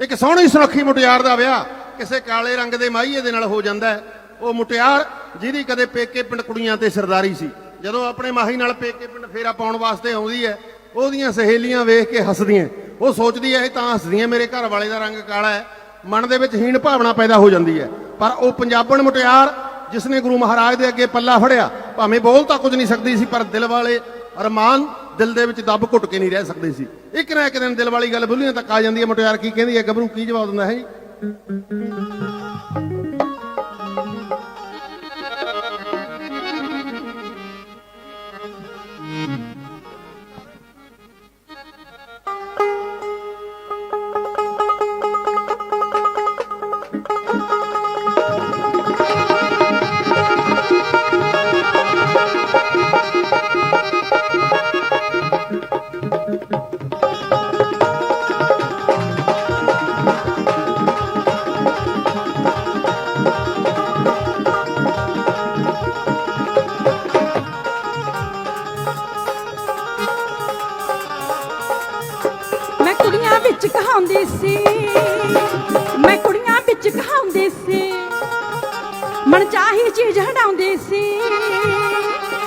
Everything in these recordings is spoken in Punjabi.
ਇੱਕ ਸੋਹਣੀ ਸੁਨੱਖੀ ਮੁਟਿਆਰ ਦਾ ਵਿਆਹ ਕਿਸੇ ਕਾਲੇ ਰੰਗ ਦੇ ਮਾਹੀਏ ਦੇ ਨਾਲ ਹੋ ਜਾਂਦਾ ਹੈ। ਉਹ ਮੁਟਿਆਰ ਜਿਹਦੀ ਕਦੇ ਪੇਕੇ ਪਿੰਡ ਕੁੜੀਆਂ ਤੇ ਸਰਦਾਰੀ ਸੀ। ਜਦੋਂ ਆਪਣੇ ਮਾਹੀ ਨਾਲ ਪੇਕੇ ਪਿੰਡ ਫੇਰਾ ਪਾਉਣ ਵਾਸਤੇ ਆਉਂਦੀ ਹੈ, ਉਹਦੀਆਂ ਸਹੇਲੀਆਂ ਵੇਖ ਕੇ ਹੱਸਦੀਆਂ ਉਹ ਸੋਚਦੀ ਹੈ, ਇਹ ਤਾਂ ਹੱਸਦੀਆਂ ਮੇਰੇ ਘਰ ਵਾਲੇ ਦਾ ਰੰਗ ਕਾਲਾ ਹੈ। ਮਨ ਦੇ ਵਿੱਚ ਹੀਣ ਭਾਵਨਾ ਪੈਦਾ ਹੋ ਜਾਂਦੀ ਹੈ। ਪਰ ਉਹ ਪੰਜਾਬਣ ਮੁਟਿਆਰ ਜਿਸ ਨੇ ਗੁਰੂ ਮਹਾਰਾਜ ਦੇ ਅੱਗੇ ਪੱਲਾ ਫੜਿਆ, ਭਾਵੇਂ ਬੋਲ ਤਾਂ ਕੁਝ ਨਹੀਂ ਸਕਦੀ ਸੀ, ਪਰ ਦਿਲ ਵਾਲੇ ਅਰਮਾਨ ਦਿਲ ਦੇ ਵਿੱਚ ਦੱਬ ਘੁੱਟ ਕੇ ਨਹੀਂ ਰਹਿ ਸਕਦੇ ਸੀ। ਇੱਕ ਨਾ ਇੱਕ ਦਿਨ ਦਿਲ ਵਾਲੀ ਗੱਲ ਬੁੱਲੀਆਂ ਤੱਕ ਆ ਜਾਂਦੀ ਹੈ ਮੁਟਿਆਰ, ਕੀ ਕਹਿੰਦੀ ਹੈ ਗੱਭਰੂ, ਕੀ ਜਵਾਬ ਦਿੰਦਾ ਹੈ ਜੀ? ਕਹਾਉਂਦੀ ਸੀ। ਮੈਂ ਕੁੜੀਆਂ ਵਿੱਚ ਕਹਾਉਂਦੀ ਸੀ। ਮਨ ਚਾਹੀ ਚੀਜ਼ ਹਟਾਉਂਦੀ ਸੀ।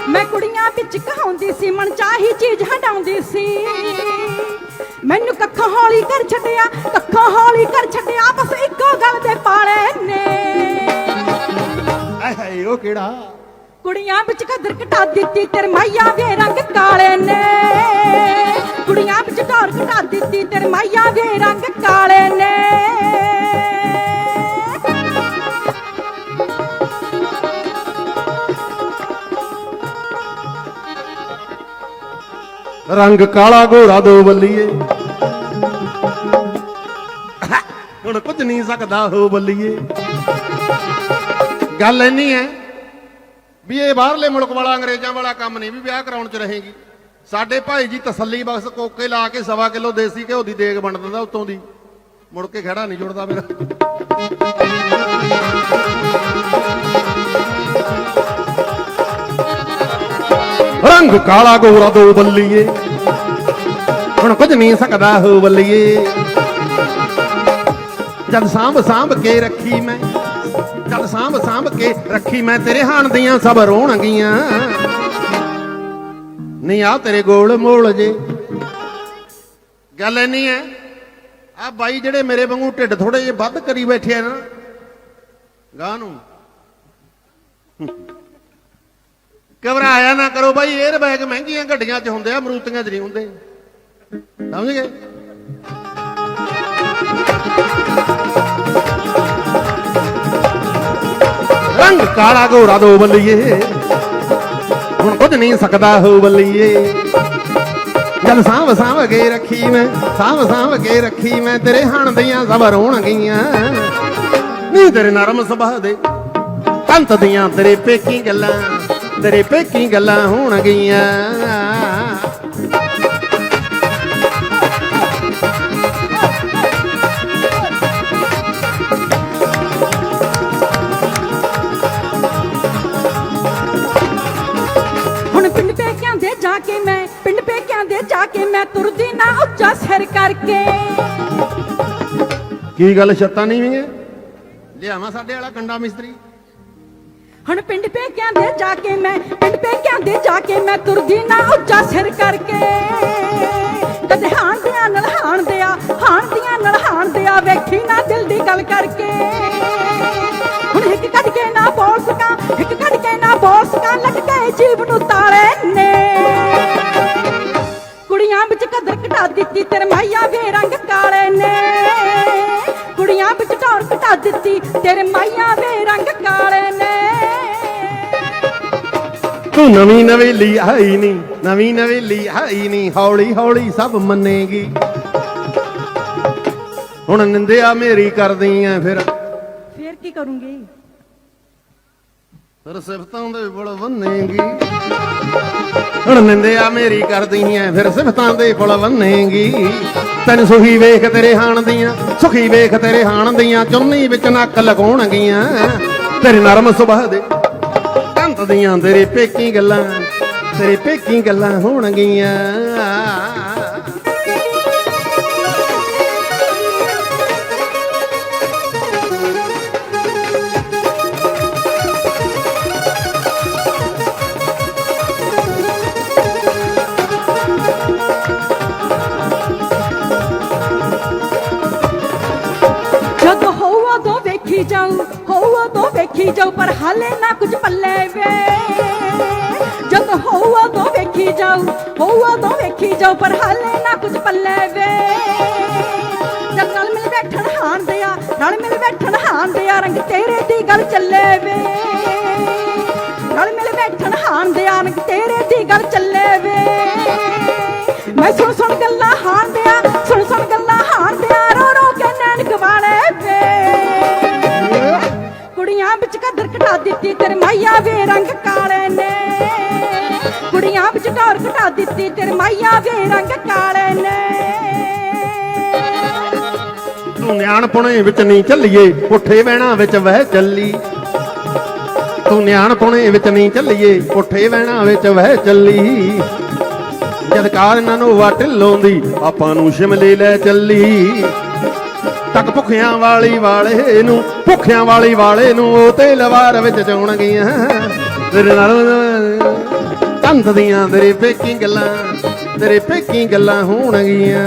ਮੈਂ ਕੁੜੀਆਂ ਵਿੱਚ ਕਹਾਉਂਦੀ ਸੀ। ਮਨ ਚਾਹੀ ਚੀਜ਼ ਹਟਾਉਂਦੀ ਸੀ। ਮੈਨੂੰ ਕੱਖੋਂ ਹੌਲੀ ਕਰ ਛੱਡਿਆ ਕੱਖੋਂ ਹੌਲੀ ਕਰ ਛੱਡਿਆ ਬਸ ਇੱਕੋ ਗੱਲ ਦੇ ਪਾਲੇ ਨੇ। ਆਏ ਹਾਏ ਉਹ ਕਿਹੜਾ? ਕੁੜੀਆਂ ਵਿੱਚ ਕਦਰ ਘਟਾ ਦਿੱਤੀ ਤੇਰੇ ਮਾਈਆ ਦੇ ਰੰਗ ਕਾਲੇ ਨੇ। ਕੁੜੀਆਂ ਵਿੱਚ ਦਿੱਤੀ ਤੇਰੇ ਮਾਈਆ ਦੇ ਰੰਗ ਕਾਲੇ ਨੇ। ਰੰਗ ਕਾਲਾ ਘੋੜਾ ਦੋ ਬੱਲੀਏ। ਹੁਣ ਕੁਝ ਨਹੀਂ ਸਕਦਾ ਹੋ ਬੱਲੀਏ। ਗੱਲ ਇੰਨੀ ਹੈ ਵੀ ਇਹ ਬਾਹਰਲੇ ਮੁਲਕ ਵਾਲਾ, ਅੰਗਰੇਜ਼ਾਂ ਵਾਲਾ ਕੰਮ ਨਹੀਂ, ਵੀ ਵਿਆਹ ਕਰਾਉਣ ਚ ਰਹੇਗੀ। ਸਾਡੇ ਭਾਈ ਜੀ ਤਸੱਲੀ ਬਖਸ਼ ਕੋਕੇ ਲਾ ਕੇ ਸਵਾ ਕਿਲੋ ਦੇਸੀ ਘਿਓ ਦੀ ਦੇਗ ਵੰਡ ਦਿੰਦਾ ਉਤੋਂ ਦੀ। ਮੁੜ ਕੇ ਖੜਾ ਨਹੀਂ ਜੁੜਦਾ ਮੇਰਾ। ਰੰਗ ਕਾਲਾ ਗੋਰਾ ਦੋ ਬੱਲੀਏ। ਹੁਣ ਕੁਝ ਨਹੀਂ ਸਕਦਾ ਹੋ ਬੱਲੀਏ। ਜਦ ਸਾਂਭ ਸਾਂਭ ਕੇ ਰੱਖੀ ਮੈਂ, ਜਦ ਸਾਂਭ ਸਾਂਭ ਕੇ ਰੱਖੀ ਮੈਂ, ਤੇਰੇ ਹਾਣ ਦੀਆਂ ਸਭ ਰੋਣਗੀਆਂ ਨਹੀਂ ਆ ਤੇਰੇ ਗੋਲ ਮੋਲ ਜੇ। ਗੱਲ ਇੰਨੀ ਹੈ ਆ ਬਾਈ ਜਿਹੜੇ ਮੇਰੇ ਵਾਂਗੂ ਢਿੱਡ ਥੋੜੇ ਜਿਹੇ ਵੱਧ ਕਰੀ ਬੈਠੇ ਆ ਨਾ, ਗਾਹ ਨੂੰ। ਘਬਰਾਇਆ ਨਾ ਕਰੋ ਬਾਈ 에ਅਰ ਬੈਗ ਮਹਿੰਗੀਆਂ ਗੱਡੀਆਂ 'ਚ ਹੁੰਦੇ ਆ ਮਰੂਤੀਆਂ 'ਚ ਨਹੀਂ ਹੁੰਦੇ। ਸਮਝ ਗਏ? ਰੰਗ ਕਾਲਾ ਘੋੜਾ ਦੋ ਬੱਲੀਏ ਹੁਣ ਨਹੀਂ ਸਕਦਾ ਹੋ ਬੱਲੀਏ ਜਦ ਸਾਂਭ ਸਾਂਭ ਕੇ ਰੱਖੀ ਮੈਂ, ਸਾਂਭ ਸਾਂਭ ਕੇ ਰੱਖੀ ਮੈਂ, ਤੇਰੇ ਹਣ ਦੀਆਂ ਸਭ ਰੋਣ ਗਈਆਂ ਨੀ ਤੇਰੇ ਨਰਮ ਸੁਭਾਅ ਦੇ ਕੰਤ ਦੀਆਂ ਤੇਰੇ ਪੇਕੀ ਗੱਲਾਂ, ਤੇਰੇ ਪੇਕੀ ਗੱਲਾਂ ਹੋਣ ਗਈਆਂ ਪਿੰਡ ਪੇਕਿਆਂ ਦੇ ਜਾ ਕੇ ਮੈਂ ਤੁਰਦੀ ਨਾ ਉੱਚਾ ਸਿਰ ਕਰਕੇ। ਕੀ ਗੱਲ ਛੱਤਾਂ ਨਹੀਂ ਵੀਆਂ? ਲਿਆਵਾਂ ਸਾਡੇ ਵਾਲਾ ਕੰਡਾ ਮਿਸਤਰੀ। ਹੁਣ ਪਿੰਡ ਪੇਕਿਆਂ ਦੇ ਜਾ ਕੇ ਮੈਂ ਪਿੰਡ ਪੇਕਿਆਂ ਦੇ ਜਾ ਕੇ ਮੈਂ ਤੁਰਦੀ ਨਾ ਉੱਚਾ ਸਿਰ ਕਰਕੇ। ਕਦੇ ਹਾਣ ਦਿਆਂ ਨਾਲ ਹਾਣ ਦਿਆ ਹਾਣ ਦਿਆਂ ਨਾਲ ਹਾਣ ਦਿਆ ਵੇਖੀ ਨਾ ਦਿਲ ਦੀ ਗੱਲ ਕਰਕੇ। ਹੁਣ ਇੱਕ ਕੱਢ ਕੇ ਨਾ ਤੇਰੇ ਮਾਈਆ ਦੇ ਰੰਗ ਕਾਲੇ ਨੇ। ਤੂੰ ਨਵੀਂ ਨਵੇਲੀ ਆਈ ਨਹੀਂ ਨਵੀਂ ਨਵੇਲੀ ਆਈ ਨਹੀਂ ਹੌਲੀ ਹੌਲੀ ਸਭ ਮੰਨੇਗੀ। ਹੁਣ ਨਿੰਦਿਆ ਮੇਰੀ ਕਰਦੀ ਐ ਫਿਰ। ਫੇਰ ਕੀ ਕਰੂੰਗੀ? ਫਿਰ ਸਿਫਤਾਂ ਦੇ ਬਲ ਬੰਨੇਗੀ। ਹੁਣ ਨਿੰਦਿਆ ਮੇਰੀ ਕਰਦੀ ਐ, ਫਿਰ ਸਿਫਤਾਂ ਦੇ ਬਲ ਬੰਨੇਗੀ ਤੈਨੂੰ ਸੁਖੀ ਵੇਖ ਤੇਰੇ ਹਾਣ ਦੀਆਂ, ਸੁਖੀ ਵੇਖ ਤੇਰੇ ਹਾਣ ਦੀਆਂ, ਚੁੰਨੀ ਵਿੱਚ ਨੱਕ ਲਗਾਉਣਗੀਆਂ। ਤੇਰੇ ਨਰਮ ਸੁਭਾਅ ਦੇ ਕੰਤ ਦੀਆਂ ਤੇਰੇ ਪੇਕੀ ਗੱਲਾਂ, ਤੇਰੇ ਪੇਕੀ ਗੱਲਾਂ ਹੋਣਗੀਆਂ। ਵੇਖੀ ਜਾਓ ਪਰ ਹਾਲੇ ਨਾ ਕੁਝ ਪੱਲੇ ਵੇ। ਜਦ ਹੋਊ ਉਦੋਂ ਵੇਖੀ ਜਾਓ ਹੋਊ ਉਦੋਂ ਵੇਖੀ ਜਾਓ ਪਰ ਹਾਲੇ ਨਾ ਕੁਝ ਪੱਲੇ ਵੇ। ਜਦ ਨਾਲ ਮਿਲ ਬੈਠਣ ਹਾਣ ਦਿਆ ਨਾਲ ਮਿਲ ਬੈਠਣ ਹਾਣ ਦਿਆ, ਰੰਗ ਤੇਰੇ ਦੀ ਗੱਲ ਚੱਲੇ ਵੇ। ਨਾਲ ਮਿਲ ਬੈਠਣ ਹਾਣ ਦਿਆ, ਰੰਗ ਤੇਰੇ ਦੀ ਗੱਲ ਚੱਲੇ ਵੇ। ਮੈਂ ਸੁਣ ਸੁਣ ਗੱਲਾਂ ਹਾਣ ਦਿਆ ਦਿੱਤੀ ਤੇਰੇ ਵੇ ਰੰਗ ਕਾਲੇ ਨੇ। ਕੁੜੀਆਂ ਵਿੱਚ ਟੌਰ ਘਟਾ ਦਿੱਤੀ ਤੇਰੇ ਵੇ ਰੰਗ ਕਾਲੇ ਨੇ। ਤੂੰ ਨਿਆਣਪੁਣੇ ਵਿੱਚ ਨਹੀਂ ਚੱਲੀਏ, ਪੁੱਠੇ ਵਹਿਣਾ ਵਿੱਚ ਵਹਿ ਚੱਲੀ। ਤੂੰ ਨਿਆਣਪੁਣੇ ਵਿੱਚ ਨਹੀਂ ਚੱਲੀਏ, ਪੁੱਠੇ ਵਹਿਣਾ ਵਿੱਚ ਵਹਿ ਚੱਲੀ। ਜਦ ਕਾਰ ਇਹਨਾਂ ਨੂੰ ਵਟ ਲਾਉਂਦੀ ਆਪਾਂ ਨੂੰ ਸ਼ਿਮਲੇ ਲੈ ਚੱਲੀ। ਤੱਕ ਭੁੱਖਿਆਂ ਵਾਲੀ ਵਾਲੇ ਨੂੰ, ਭੁੱਖਿਆਂ ਵਾਲੀ ਵਾਲੇ ਨੂੰ ਉਹ ਤੇ ਲਵਾਰ ਵਿੱਚ ਚਾਉਣ ਤੇਰੇ ਨਾਲ ਕੰਧ ਦੀਆਂ ਤੇਰੇ ਪੇਕੀ ਗੱਲਾਂ, ਤੇਰੇ ਪੇਕੀ ਗੱਲਾਂ ਹੋਣਗੀਆਂ।